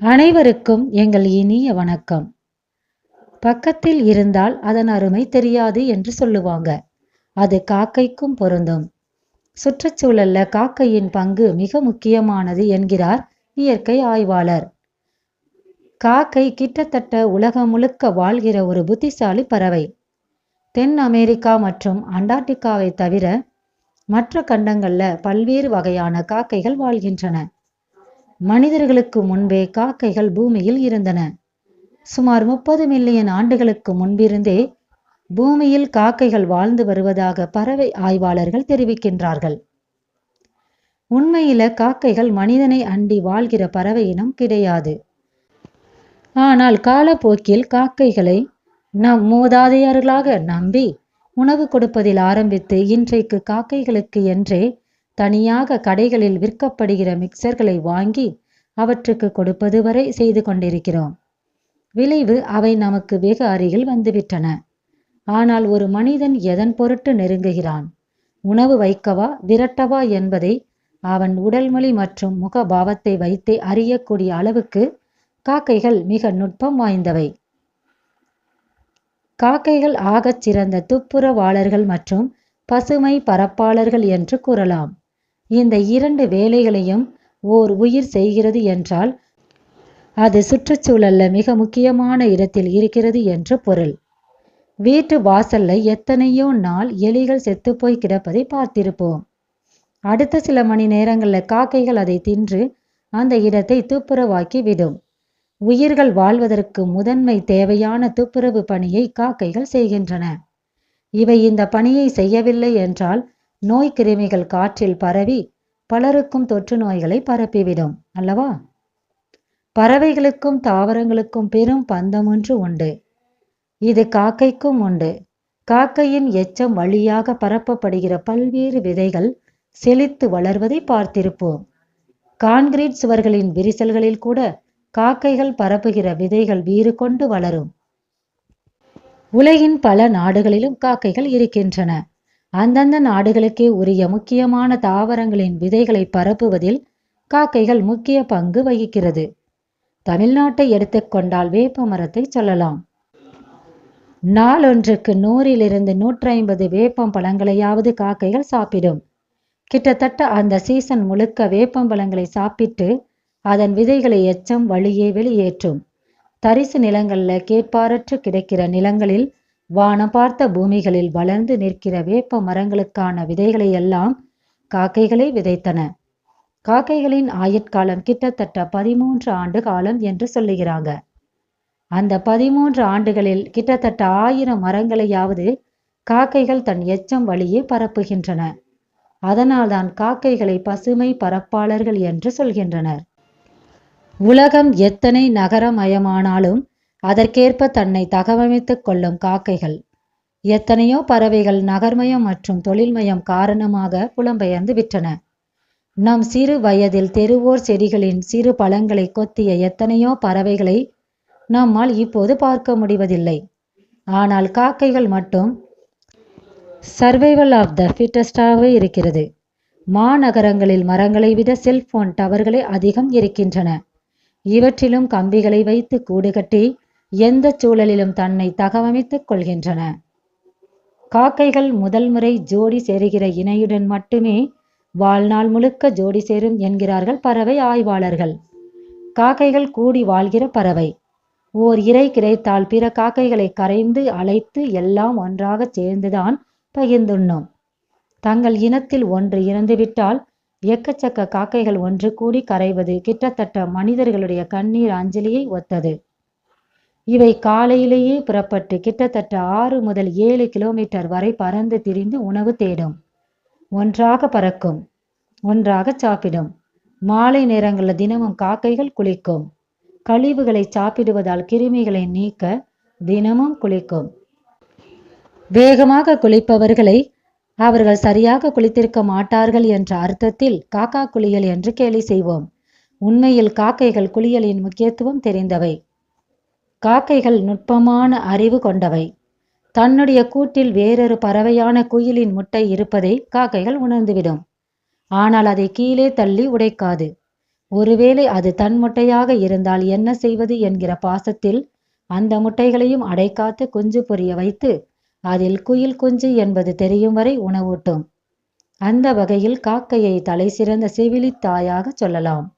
அனைவருக்கும் எங்கள் இனிய வணக்கம். பக்கத்தில் இருந்தால் அதன் அருமை தெரியாது என்று சொல்லுவாங்க. அது காக்கைக்கும் பொருந்தும். சுற்றுச்சூழல்ல காக்கையின் பங்கு மிக முக்கியமானது என்கிறார் இயற்கை ஆய்வாளர். காக்கை கிட்டத்தட்ட உலகம் முழுக்க வாழ்கிற ஒரு புத்திசாலி பறவை. தென் அமெரிக்கா மற்றும் அண்டார்டிகாவை தவிர மற்ற கண்டங்கள்ல பல்வேறு வகையான காக்கைகள் வாழ்கின்றன. மனிதர்களுக்கு முன்பே காக்கைகள் பூமியில் இருந்தன. சுமார் முப்பது மில்லியன் ஆண்டுகளுக்கு முன்பிருந்தே பூமியில் காக்கைகள் வாழ்ந்து வருவதாக பறவை ஆய்வாளர்கள் தெரிவிக்கின்றார்கள். உண்மையில காக்கைகள் மனிதனை அண்டி வாழ்கிற பறவை இனம் கிடையாது. ஆனால் காலப்போக்கில் காக்கைகளை நம் மூதாதையர்களாக நம்பி உணவு கொடுப்பதில் ஆரம்பித்து இன்றைக்கு காக்கைகளுக்கு என்றே தனியாக கடைகளில் விற்கப்படுகிற மிக்சர்களை வாங்கி அவற்றுக்கு கொடுப்பது வரை செய்து கொண்டிருக்கிறோம். விளைவு அவை நமக்கு வெகு அருகில் வந்துவிட்டன. ஆனால் ஒரு மனிதன் எதன் பொருட்டு நெருங்குகிறான்? உணவு வைக்கவா விரட்டவா என்பதை அவன் உடல்மொழி மற்றும் முகபாவத்தை வைத்தே அறியக்கூடிய அளவுக்கு காக்கைகள் மிக நுட்பம் வாய்ந்தவை. காக்கைகள் ஆகச் சிறந்த துப்புரவாளர்கள் மற்றும் பசுமை பரப்பாளர்கள் என்று கூறலாம். இந்த இரண்டு வேலைகளையும் ஓர் உயிர் செய்கிறது என்றால் அது சுற்றுச்சூழல்ல மிக முக்கியமான இடத்தில் இருக்கிறது என்று பொருள். வீட்டு வாசல்ல எத்தனையோ நாள் எலிகள் செத்துப்போய் கிடப்பதை பார்த்திருப்போம். அடுத்த சில மணி நேரங்கள்ல காக்கைகள் அதை தின்று அந்த இடத்தை துப்புரவாக்கி விடும். உயிர்கள் வாழ்வதற்கு முதன்மை தேவையான துப்புரவு பணியை காக்கைகள் செய்கின்றன. இவை இந்த பணியை செய்யவில்லை என்றால் நோய் கிருமிகள் காற்றில் பரவி பலருக்கும் தொற்று நோய்களை பரப்பிவிடும் அல்லவா? பறவைகளுக்கும் தாவரங்களுக்கும் பெரும் பந்தம் ஒன்று உண்டு. இது காக்கைக்கும் உண்டு. காக்கையின் எச்சம் வழியாக பரப்பப்படுகிற பல்வேறு விதைகள் செழித்து வளர்வதை பார்த்திருப்போம். கான்கிரீட் சுவர்களின் விரிசல்களில் கூட காக்கைகள் பரப்புகிற விதைகள் வீறு கொண்டு வளரும். உலகின் பல நாடுகளிலும் காக்கைகள் இருக்கின்றன. அந்தந்த நாடுகளுக்கே உரிய முக்கியமான தாவரங்களின் விதைகளை பரப்புவதில் காக்கைகள் முக்கிய பங்கு வகிக்கிறது. தமிழ்நாட்டை எடுத்துக்கொண்டால் வேப்ப மரத்தை சொல்லலாம். நாளொன்றுக்கு நூறிலிருந்து நூற்றி ஐம்பது வேப்பம் பழங்களையாவது காக்கைகள் சாப்பிடும். கிட்டத்தட்ட அந்த சீசன் முழுக்க வேப்பம் பழங்களை சாப்பிட்டு அதன் விதைகளை எச்சம் வழியே வெளியேற்றும். தரிசு நிலங்களில் கேட்பாரற்று கிடைக்கிற நிலங்களில் வானம் பார்த்த பூமிகளில் வளர்ந்து நிற்கிற வேப்ப மரங்களுக்கான விதைகளை எல்லாம் காக்கைகளே விதைத்தன. காக்கைகளின் ஆயுட்காலம் கிட்டத்தட்ட பதிமூன்று ஆண்டு காலம் என்று சொல்லுகிறாங்க. அந்த பதிமூன்று ஆண்டுகளில் கிட்டத்தட்ட ஆயிரம் மரங்களையாவது காக்கைகள் தன் எச்சம் வழியே பரப்புகின்றன. அதனால்தான் காக்கைகளை பசுமை பரப்பாளர்கள் என்று சொல்கின்றனர். உலகம் எத்தனை நகரமயமானாலும் அதற்கேற்ப தன்னை தகவமைத்துக் கொள்ளும் காக்கைகள். எத்தனையோ பறவைகள் நகர்மயம் மற்றும் தொழில்மயம் காரணமாக புலம்பெயர்ந்து விட்டன. நம் சிறு வயதில் தெருவோர் செடிகளின் சிறு பழங்களை கொத்திய எத்தனையோ பறவைகளை நம்மால் இப்போது பார்க்க முடிவதில்லை. ஆனால் காக்கைகள் மட்டும் சர்வைவல் ஆஃப் த ஃபிட்டஸ்டாகவே இருக்கிறது. மாநகரங்களில் மரங்களை விட செல்போன் டவர்களே அதிகம் இருக்கின்றன. இவற்றிலும் கம்பிகளை வைத்து கூடு கட்டி எந்த சூழலிலும் தன்னை தகவமைத்துக் கொள்கின்றன. காக்கைகள் முதல் முறை ஜோடி சேருகிற இணையுடன் மட்டுமே வாழ்நாள் முழுக்க ஜோடி சேரும் என்கிறார்கள் பறவை ஆய்வாளர்கள். காக்கைகள் கூடி வாழ்கிற பறவை. ஓர் இறை கிடைத்தால் பிற காக்கைகளை கரைந்து அழைத்து எல்லாம் ஒன்றாக சேர்ந்துதான் பகிர்ந்துண்ணும். தங்கள் இனத்தில் ஒன்று இறந்துவிட்டால் எக்கச்சக்க காக்கைகள் ஒன்று கூடி கரைவது கிட்டத்தட்ட மனிதர்களுடைய கண்ணீர் அஞ்சலியை ஒத்தது. இவை காலையிலேயே புறப்பட்டு கிட்டத்தட்ட ஆறு முதல் ஏழு கிலோமீட்டர் வரை பறந்து திரிந்து உணவு தேடும். ஒன்றாக பறக்கும் ஒன்றாக சாப்பிடும். மாலை நேரங்களில் தினமும் காக்கைகள் குளிக்கும். கழிவுகளை சாப்பிடுவதால் கிருமிகளை நீக்க தினமும் குளிக்கும். வேகமாக குளிப்பவர்களை அவர்கள் சரியாக குளித்திருக்க மாட்டார்கள் என்ற அர்த்தத்தில் காக்கா குளியல் என்று கேலி செய்வோம். உண்மையில் காக்கைகள் குளியலின் முக்கியத்துவம் தெரிந்தவை. காக்கைகள் நுட்பமான அறிவு கொண்டவை. தன்னுடைய கூட்டில் வேறொரு பறவையான குயிலின் முட்டை இருப்பதை காக்கைகள் உணர்ந்துவிடும். ஆனால் அதை கீழே தள்ளி உடைக்காது. ஒருவேளை அது தன் முட்டையாக இருந்தால் என்ன செய்வது என்கிற பாசத்தில் அந்த முட்டைகளையும் அடைக்காத்து குஞ்சு பொரிய வைத்து அதில் குயில் குஞ்சு என்பது தெரியும் வரை உணவூட்டும். அந்த வகையில் காக்கையை தலை சிறந்த செவிலித் தாயாக சொல்லலாம்.